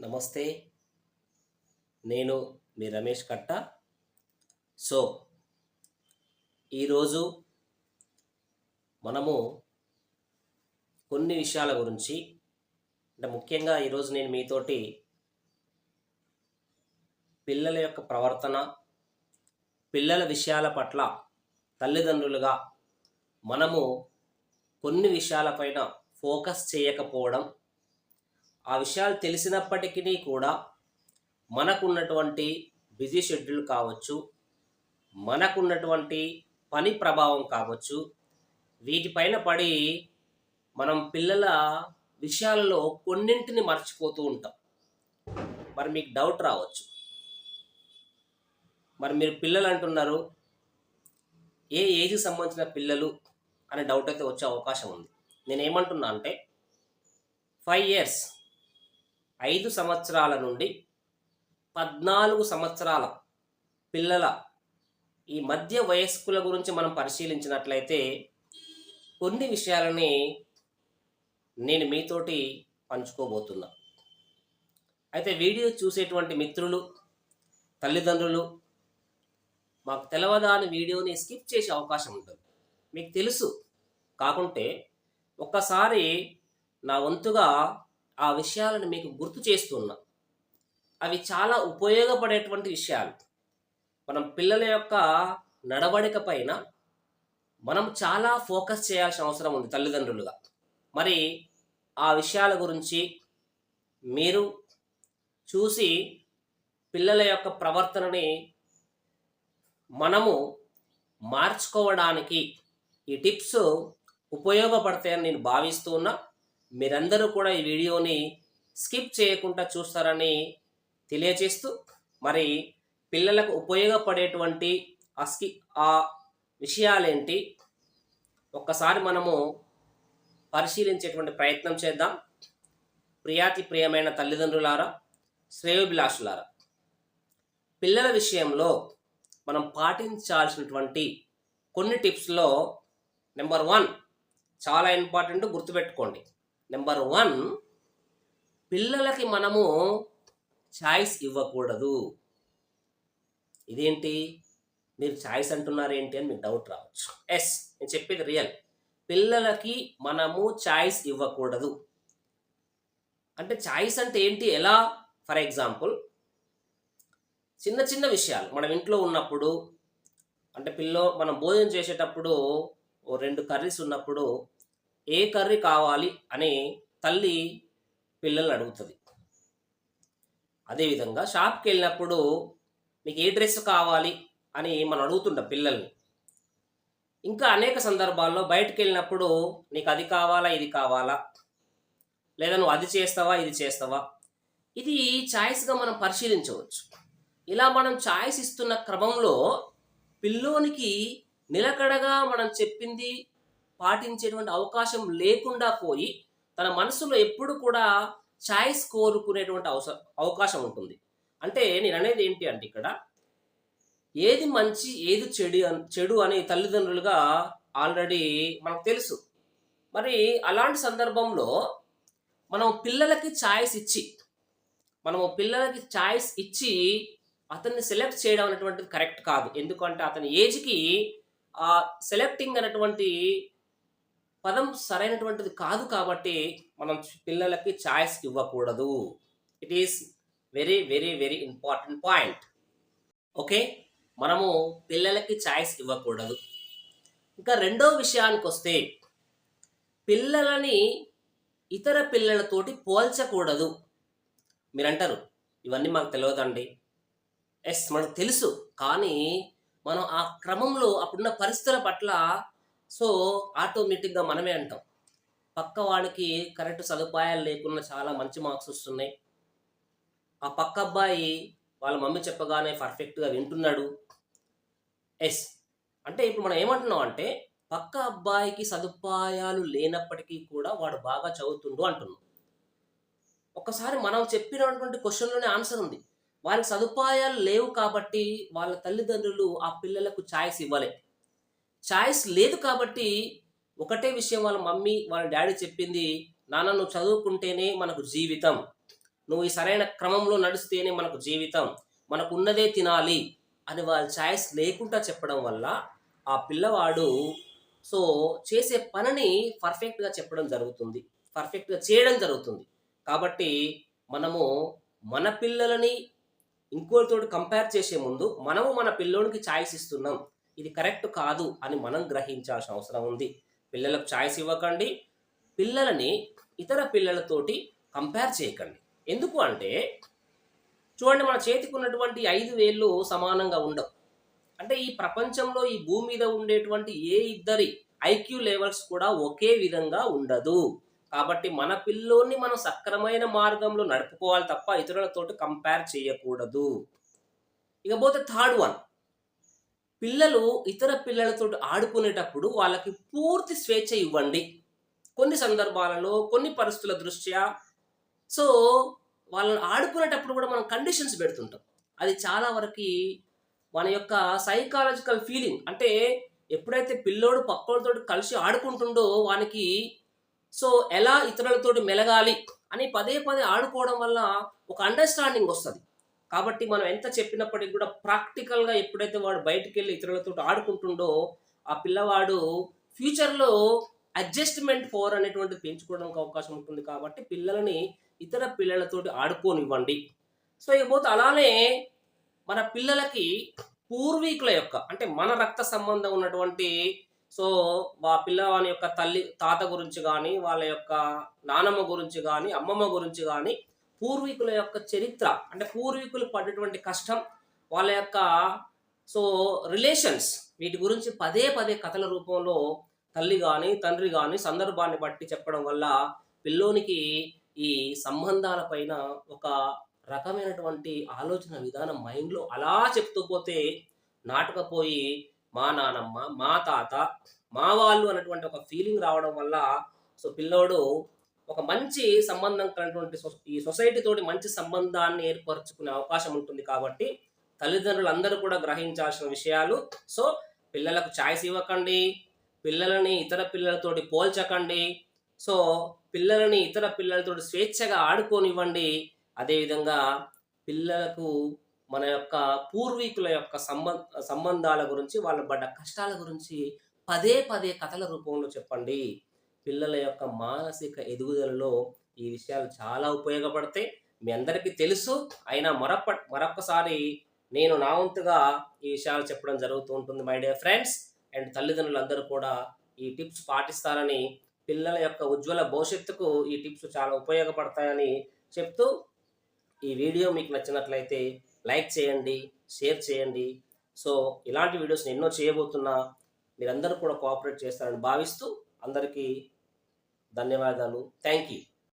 నమస్తే. నేను మీ రమేష్ కట్ట. సో ఈరోజు మనము కొన్ని విషయాల గురించి అంటే ముఖ్యంగా ఈరోజు నేను మీతోటి పిల్లల యొక్క ప్రవర్తన పిల్లల విషయాల పట్ల తల్లిదండ్రులుగా మనము కొన్ని విషయాలపైన ఫోకస్ చేయకపోవడం ఆ విషయాలు తెలిసినప్పటికీ కూడా మనకున్నటువంటి బిజీ షెడ్యూల్ కావచ్చు మనకున్నటువంటి పని ప్రభావం కావచ్చు వీటిపైన పడి మనం పిల్లల విషయాలలో కొన్నింటిని మర్చిపోతూ ఉంటాం. మరి మీకు డౌట్ రావచ్చు. మరి మీరు పిల్లలు అంటున్నారు ఏ ఏజ్కి సంబంధించిన పిల్లలు అనే డౌట్ అయితే వచ్చే అవకాశం ఉంది. నేను ఏమంటున్నా అంటే ఫైవ్ ఇయర్స్ ఐదు సంవత్సరాల నుండి పద్నాలుగు సంవత్సరాల పిల్లల ఈ మధ్య వయస్కుల గురించి మనం పరిశీలించినట్లయితే కొన్ని విషయాలని నేను మీతోటి పంచుకోబోతున్నా. అయితే వీడియో చూసేటువంటి మిత్రులు తల్లిదండ్రులు మాకు తెలవదాని వీడియోని స్కిప్ చేసే అవకాశం ఉంటుంది. మీకు తెలుసు. కాకుంటే ఒక్కసారి నా వంతుగా ఆ విషయాలను మీకు గుర్తు చేస్తున్నా. అవి చాలా ఉపయోగపడేటువంటి విషయాలు. మనం పిల్లల యొక్క నడవడిక పైన మనం చాలా ఫోకస్ చేయాల్సిన అవసరం ఉంది తల్లిదండ్రులుగా. మరి ఆ విషయాల గురించి మీరు చూసి పిల్లల యొక్క ప్రవర్తనని మనము మార్చుకోవడానికి ఈ టిప్స్ ఉపయోగపడతాయని నేను భావిస్తూ ఉన్నా. మీరందరూ కూడా ఈ వీడియోని స్కిప్ చేయకుండా చూస్తారని తెలియజేస్తూ మరి పిల్లలకు ఉపయోగపడేటువంటి ఆ స్కి ఆ విషయాలేంటి? ఒక్కసారి మనము పరిశీలించేటువంటి ప్రయత్నం చేద్దాం. ప్రియాతి ప్రియమైన తల్లిదండ్రులారా శ్రేయోభిలాషులారా పిల్లల విషయంలో మనం పాటించాల్సినటువంటి కొన్ని టిప్స్లో నెంబర్ వన్ చాలా ఇంపార్టెంట్ గుర్తుపెట్టుకోండి. నెంబర్ వన్ పిల్లలకి మనము ఛాయిస్ ఇవ్వకూడదు. ఇదేంటి? మీరు ఛాయిస్ అంటున్నారు ఏంటి అని మీకు డౌట్ రావచ్చు. ఎస్ నేను చెప్పేది రియల్ పిల్లలకి మనము ఛాయిస్ ఇవ్వకూడదు. అంటే ఛాయిస్ అంటే ఏంటి? ఎలా? ఫర్ ఎగ్జాంపుల్ చిన్న చిన్న విషయాలు. మనం ఇంట్లో ఉన్నప్పుడు అంటే పిల్లో మనం భోజనం చేసేటప్పుడు ఓ రెండు కర్రీస్ ఉన్నప్పుడు ఏ కర్రీ కావాలి అని తల్లి పిల్లల్ని అడుగుతుంది. అదేవిధంగా షాప్కి వెళ్ళినప్పుడు మీకు ఏ డ్రెస్ కావాలి అని మనం అడుగుతుంటాం పిల్లల్ని. ఇంకా అనేక సందర్భాల్లో బయటకు వెళ్ళినప్పుడు నీకు అది కావాలా ఇది కావాలా? లేదా నువ్వు అది చేస్తావా ఇది చేస్తావా? ఇది ఛాయిస్గా మనం పరిశీలించవచ్చు. ఇలా మనం ఛాయిస్ ఇస్తున్న క్రమంలో పిల్లోనికి నిలకడగా మనం చెప్పింది పాటించేటువంటి అవకాశం లేకుండా పోయి తన మనసులో ఎప్పుడు కూడా ఛాయిస్ కోరుకునేటువంటి అవసరం అవకాశం ఉంటుంది. అంటే నేను అనేది ఏంటి అంటే ఇక్కడ ఏది మంచి ఏది చెడు చెడు అని తల్లిదండ్రులుగా ఆల్రెడీ మనకు తెలుసు. మరి అలాంటి సందర్భంలో మనం పిల్లలకి ఛాయిస్ ఇచ్చి మనము పిల్లలకి ఛాయిస్ ఇచ్చి అతన్ని సెలెక్ట్ చేయడం అనేటువంటిది కరెక్ట్ కాదు. ఎందుకంటే అతని ఏజ్కి ఆ సెలెక్టింగ్ అనేటువంటి పదం సరైనటువంటిది కాదు కాబట్టి మనం పిల్లలకి ఛాయిస్ ఇవ్వకూడదు. It is very very very important point okay మనము పిల్లలకి ఛాయిస్ ఇవ్వకూడదు. ఇంకా రెండో విషయానికి వస్తే పిల్లలని ఇతర పిల్లలతోటి పోల్చకూడదు. మీరు అంటారు ఇవన్నీ మాకు తెలియదండి ఎస్ మనకు తెలుసు. కానీ మనం ఆ క్రమంలో అప్పుడున్న పరిస్థితుల పట్ల సో ఆటోమేటిక్గా మనమే అంటాం. పక్క వాడికి కరెక్ట్ సదుపాయాలు లేకుండా చాలా మంచి మార్క్స్ వస్తున్నాయి. ఆ పక్క అబ్బాయి వాళ్ళ మమ్మీ చెప్పగానే పర్ఫెక్ట్గా వింటున్నాడు. ఎస్. అంటే ఇప్పుడు మనం ఏమంటున్నాం అంటే పక్క అబ్బాయికి సదుపాయాలు లేనప్పటికీ కూడా వాడు బాగా చదువుతుండు అంటున్నాం. ఒకసారి మనం చెప్పినటువంటి క్వశ్చన్లోనే ఆన్సర్ ఉంది. వారికి సదుపాయాలు లేవు కాబట్టి వాళ్ళ తల్లిదండ్రులు ఆ పిల్లలకు ఛాయిస్ ఇవ్వలే. ఛాయిస్ లేదు కాబట్టి ఒకటే విషయం వాళ్ళ మమ్మీ వాళ్ళ డాడీ చెప్పింది నాన్న నువ్వు చదువుకుంటేనే మనకు జీవితం. నువ్వు ఈ సరైన క్రమంలో నడిస్తేనే మనకు జీవితం. మనకు ఉన్నదే తినాలి అని వాళ్ళ ఛాయిస్ లేకుండా చెప్పడం వల్ల ఆ పిల్లవాడు సో చేసే పనిని పర్ఫెక్ట్గా చెప్పడం జరుగుతుంది. పర్ఫెక్ట్గా చేయడం జరుగుతుంది. కాబట్టి మనము మన పిల్లలని ఇంకోటితోటి కంపేర్ చేసే ముందు మనము మన పిల్లోనికి ఛాయిస్ ఇస్తున్నాం. ఇది కరెక్ట్ కాదు అని మనం గ్రహించాల్సిన అవసరం ఉంది. పిల్లలకు ఛాయిస్ ఇవ్వకండి. పిల్లలని ఇతర పిల్లలతోటి కంపేర్ చేయకండి. ఎందుకు అంటే చూడండి మన చేతికి ఉన్నటువంటి ఐదు వేళ్ళు సమానంగా ఉండవు. అంటే ఈ ప్రపంచంలో ఈ భూమి మీద ఉండేటువంటి ఏ ఇద్దరి ఐక్యూ లెవెల్స్ కూడా ఒకే విధంగా ఉండదు. కాబట్టి మన పిల్లోని మనం సక్రమైన మార్గంలో నడుపుకోవాలి తప్ప ఇతరులతోటి కంపేర్ చేయకూడదు. ఇకపోతే థర్డ్ వన్. పిల్లలు ఇతర పిల్లలతో ఆడుకునేటప్పుడు వాళ్ళకి పూర్తి స్వేచ్ఛ ఇవ్వండి. కొన్ని సందర్భాలలో కొన్ని పరిస్థితుల దృష్ట్యా. సో వాళ్ళని ఆడుకునేటప్పుడు కూడా మనం కండిషన్స్ పెడుతుంటాం. అది చాలా వరకు మన యొక్క సైకాలజికల్ ఫీలింగ్. అంటే ఎప్పుడైతే పిల్లోడు పక్కోడితో కలిసి ఆడుకుంటుండో వానికి సో ఎలా ఇతరులతోటి మెలగాలి అని పదే పదే ఆడుకోవడం వల్ల ఒక అండర్స్టాండింగ్ వస్తుంది. కాబట్టి మనం ఎంత చెప్పినప్పటికీ కూడా ప్రాక్టికల్గా ఎప్పుడైతే వాడు బయటికి వెళ్ళి ఇతరులతో ఆడుకుంటుండో ఆ పిల్లవాడు ఫ్యూచర్లో అడ్జస్ట్మెంట్ ఫోర్ అనేటువంటిది పెంచుకోవడానికి అవకాశం ఉంటుంది కాబట్టి పిల్లలని ఇతర పిల్లలతోటి ఆడుకోనివ్వండి. సో ఇకపోతే అలానే మన పిల్లలకి పూర్వీకుల యొక్క అంటే మన రక్త సంబంధం ఉన్నటువంటి సో మా పిల్లవాని యొక్క తల్లి తాత గురించి కానీ వాళ్ళ యొక్క నానమ్మ గురించి కానీ అమ్మమ్మ గురించి కానీ పూర్వీకుల యొక్క చరిత్ర అంటే పూర్వీకులు పడ్డటువంటి కష్టం వాళ్ళ యొక్క సో రిలేషన్స్ వీటి గురించి పదే పదే కథల రూపంలో తల్లి కానీ తండ్రి కానీ సందర్భాన్ని బట్టి చెప్పడం వల్ల పిల్లోనికి ఈ సంబంధాల పైన ఒక రకమైనటువంటి ఆలోచన విధానం మైండ్లో అలా చెప్తూ పోతే నాటకపోయి మా నానమ్మ మా తాత మా వాళ్ళు అన్నటువంటి ఒక ఫీలింగ్ రావడం వల్ల సో పిల్లోడు ఒక మంచి సంబంధం కలిగినటువంటి సొ- ఈ సొసైటీతోటి మంచి సంబంధాన్ని ఏర్పరచుకునే అవకాశం ఉంటుంది కాబట్టి తల్లిదండ్రులు అందరూ కూడా గ్రహించాల్సిన విషయాలు. సో పిల్లలకు ఛాయిస్ ఇవ్వకండి. పిల్లలని ఇతర పిల్లలతోటి పోల్చకండి. సో పిల్లలని ఇతర పిల్లలతోటి స్వేచ్ఛగా ఆడుకోనివ్వండి. అదేవిధంగా పిల్లలకు మన యొక్క పూర్వీకుల యొక్క సంబంధ సంబంధాల గురించి వాళ్ళు పడ్డ కష్టాల గురించి పదే పదే కథల రూపంలో చెప్పండి. పిల్లల యొక్క మానసిక ఎదుగుదలలో ఈ విషయాలు చాలా ఉపయోగపడతాయి. మీ అందరికీ తెలుసు. అయినా మరొక మరొకసారి నేను నా వంతుగా ఈ విషయాలు చెప్పడం జరుగుతూ ఉంటుంది మై డియర్ ఫ్రెండ్స్ అండ్ తల్లిదండ్రులందరూ కూడా ఈ టిప్స్ పాటిస్తారని పిల్లల యొక్క ఉజ్వల భవిష్యత్తుకు ఈ టిప్స్ చాలా ఉపయోగపడతాయని చెప్తూ ఈ వీడియో మీకు నచ్చినట్లయితే లైక్ చేయండి షేర్ చేయండి. సో ఇలాంటి వీడియోస్ ఎన్నో చేయబోతున్నా మీరందరూ కూడా కోఆపరేట్ చేస్తారని భావిస్తూ అందరికీ ధన్యవాదాలు. Thank you